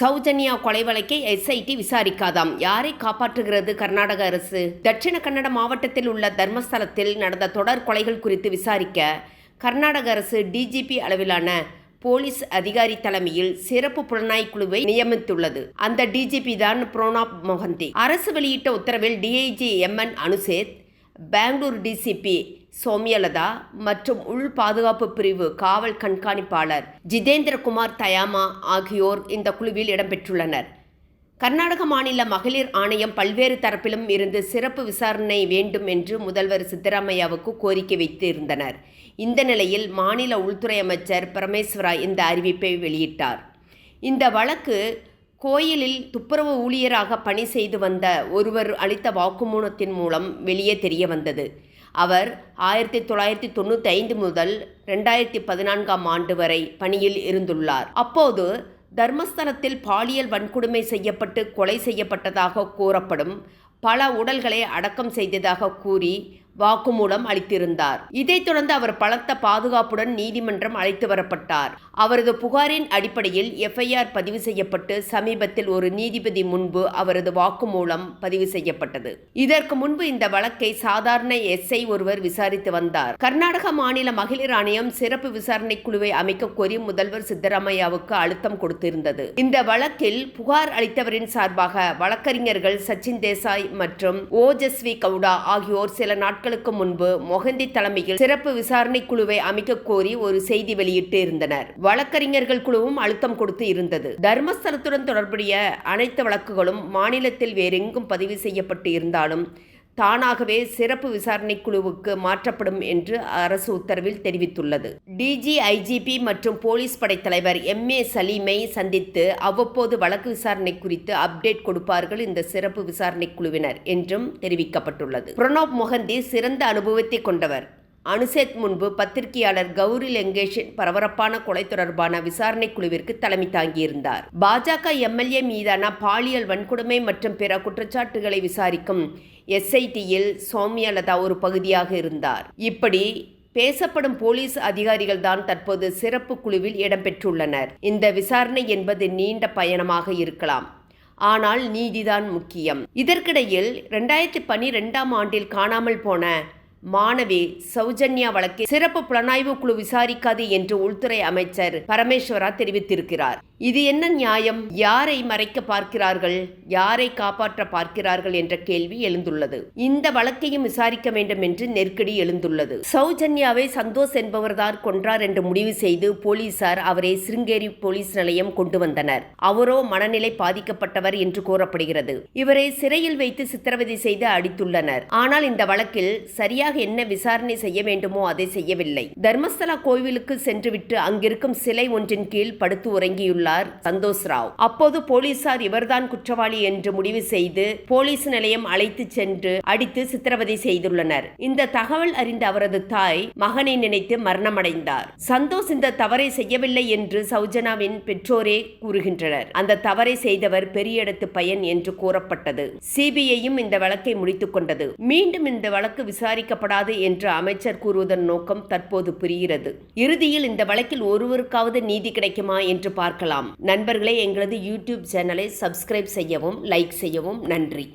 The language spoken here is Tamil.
சௌஜன்யா கொலை வழக்கை எஸ்ஐடி விசாரிக்காதாம். யாரை காப்பாற்றுகிறது கர்நாடக அரசு? தட்சிண கன்னட மாவட்டத்தில் உள்ள தர்மஸ்தலத்தில் நடந்த தொடர் கொலைகள் குறித்து விசாரிக்க கர்நாடக அரசு டிஜிபி அளவிலான போலீஸ் அதிகாரி தலைமையில் சிறப்பு புலனாய்வு குழுவை நியமித்துள்ளது. அந்த டிஜிபி தான் பிரணாப் மொஹந்தி. அரசு வெளியிட்ட உத்தரவில் DIG M N Anucheth Bangalore DCP Soumyalatha மற்றும் உள் பாதுகாப்பு பிரிவு காவல் கண்காணிப்பாளர் ஜிதேந்திரகுமார் தயாமா ஆகியோர் இந்த குழுவில் இடம்பெற்றுள்ளனர். கர்நாடக மாநில மகளிர் ஆணையம் பல்வேறு தரப்பிலும் இருந்து சிறப்பு விசாரணை வேண்டும் என்று முதல்வர் சித்தராமையாவுக்கு கோரிக்கை வைத்து இருந்தனர் இந்த நிலையில் மாநில உள்துறை அமைச்சர் பரமேஸ்வரா இந்த அறிவிப்பை வெளியிட்டார். இந்த வழக்கு கோயிலில் துப்புரவு ஊழியராக பணி செய்து வந்த ஒருவர் அளித்த வாக்குமூலத்தின் மூலம் வெளியே தெரிய வந்தது. அவர் ஆயிரத்தி தொள்ளாயிரத்தி தொண்ணூற்றி ஐந்து முதல் ரெண்டாயிரத்தி பதினான்காம் ஆண்டு வரை பணியில் இருந்துள்ளார். அப்போது தர்மஸ்தலத்தில் பாலியல் வன்கொடுமை செய்யப்பட்டு கொலை செய்யப்பட்டதாக கூறப்படும் பல உடல்களை அடக்கம் செய்ததாக கூறி வாக்குமூலம் அளித்திருந்தார். இதைத் தொடர்ந்து அவர் பலத்த பாதுகாப்புடன் நீதிமன்றம் அழைத்து வரப்பட்டார். அவரது புகாரின் அடிப்படையில் எஃப்ஐஆர் பதிவு செய்யப்பட்டு சமீபத்தில் ஒரு நீதிபதி முன்பு அவரது வாக்குமூலம் பதிவு செய்யப்பட்டது. இதற்கு முன்பு இந்த வழக்கை சாதாரண எஸ்ஐ ஒருவர் விசாரித்து வந்தார். கர்நாடக மாநில மகளிர் ஆணையம் சிறப்பு விசாரணை குழுவை அமைக்க கோரி முதல்வர் சித்தராமையாவுக்கு அழுத்தம் கொடுத்திருந்தது. இந்த வழக்கில் புகார் அளித்தவரின் சார்பாக வழக்கறிஞர்கள் சச்சின் தேசாய் மற்றும் ஓஜஸ்வி கவுடா ஆகியோர் சில நாட்கள் நாட்களுக்கு முன்பு மொஹந்தி தலைமையில் சிறப்பு விசாரணை குழுவை அமைக்க கோரி ஒரு செய்தி வெளியிட்டு இருந்தனர் வழக்கறிஞர்கள் குழுவும் அழுத்தம் கொடுத்து இருந்தது. தர்மஸ்தலத்துடன் தொடர்புடைய அனைத்து வழக்குகளும் மாநிலத்தில் வேறெங்கும் பதிவு செய்யப்பட்டு இருந்தாலும் தானாகவே சிறப்பு விசாரணை குழுவுக்கு மாற்றப்படும் என்று அரசு உத்தரவில் தெரிவித்துள்ளது. டிஜி ஐஜிபி மற்றும் போலீஸ் படைத்தலைவர் தலைவர் எம் ஏ சலீமை சந்தித்து அவ்வப்போது வழக்கு விசாரணை குறித்து அப்டேட் கொடுப்பார்கள் இந்த சிறப்பு விசாரணை குழுவினர் என்றும் தெரிவிக்கப்பட்டுள்ளது. பிரணாப் மொஹந்தி சிறந்த அனுபவத்தை கொண்டவர். அனுசேத் முன்பு பத்திரிகையாளர் கௌரி லங்கேஷின் பரபரப்பான கொலை தொடர்பான விசாரணை குழுவிற்கு தலைமை தாங்கியிருந்தார். பாஜக எம்எல்ஏ மீதான பாலியல் வன்கொடுமை மற்றும் பிற குற்றச்சாட்டுகளை விசாரிக்கும் எஸ்ஐடியில் சௌமியலதா ஒரு பகுதியாக இருந்தார். இப்படி பேசப்படும் போலீஸ் அதிகாரிகள் தான் தற்போது சிறப்பு குழுவில் இடம்பெற்றுள்ளனர் இந்த விசாரணை என்பது நீண்ட பயணமாக இருக்கலாம். ஆனால் நீதிதான் முக்கியம். இதற்கிடையில் ரெண்டாயிரத்தி பனிரெண்டாம் ஆண்டில் காணாமல் போன மாணவி சௌஜன்யா வழக்கில் சிறப்பு புலனாய்வு குழு விசாரிக்காது என்று உள்துறை அமைச்சர் பரமேஸ்வரா தெரிவித்திருக்கிறார். இது என்ன நியாயம்? யாரை மறைக்க பார்க்கிறார்கள்? யாரை காப்பாற்ற பார்க்கிறார்கள் என்ற கேள்வி எழுந்துள்ளது. இந்த வழக்கையும் விசாரிக்க வேண்டும் என்று நெருக்கடி எழுந்துள்ளது. சௌஜன்யாவை சந்தோஷ் என்பவர்தான் கொன்றார் என்று முடிவு செய்து போலீசார் அவரை சிருங்கேரி போலீஸ் நிலையம் கொண்டு வந்தனர். அவரோ மனநிலை பாதிக்கப்பட்டவர் என்று கூறப்படுகிறது. இவரை சிறையில் வைத்து சித்திரவதை செய்து அடித்துள்ளனர். ஆனால் இந்த வழக்கில் சரியாக என்ன விசாரணை செய்ய வேண்டுமோ அதை செய்யவில்லை. தர்மஸ்தலா கோவிலுக்கு சென்றுவிட்டு அங்கிருக்கும் சிலை ஒன்றின் கீழ் படுத்து உறங்கியுள்ளார் சந்தோஷ் ராவ். அப்போது போலீசார் இவர்தான் குற்றவாளி என்று முடிவு செய்து போலீஸ் நிலையம் அழைத்து சென்று அடித்து சித்திரவதை செய்துள்ளனர். இந்த தகவல் அறிந்த அவரது தாய் மகனை நினைத்து மரணமடைந்தார். சந்தோஷ் இந்த தவறை செய்யவில்லை என்று சௌஜனாவின் பெற்றோரே கூறுகின்றனர். அந்த தவறை செய்தவர் பெரிய இடத்து பையன் என்று கூறப்பட்டது. சிபிஐயும் இந்த வழக்கை முடித்துக் கொண்டது. மீண்டும் இந்த வழக்கு விசாரிக்க விசாரிக்கப்படாது என்று அமைச்சர் கூறுவதன் நோக்கம் தற்போது புரிகிறது. இறுதியில் இந்த வழக்கில் ஒருவருக்காவது நீதி கிடைக்குமா என்று பார்க்கலாம். நண்பர்களே எங்களது யூடியூப் சேனலை சப்ஸ்கிரைப் செய்யவும் லைக் செய்யவும் நன்றி.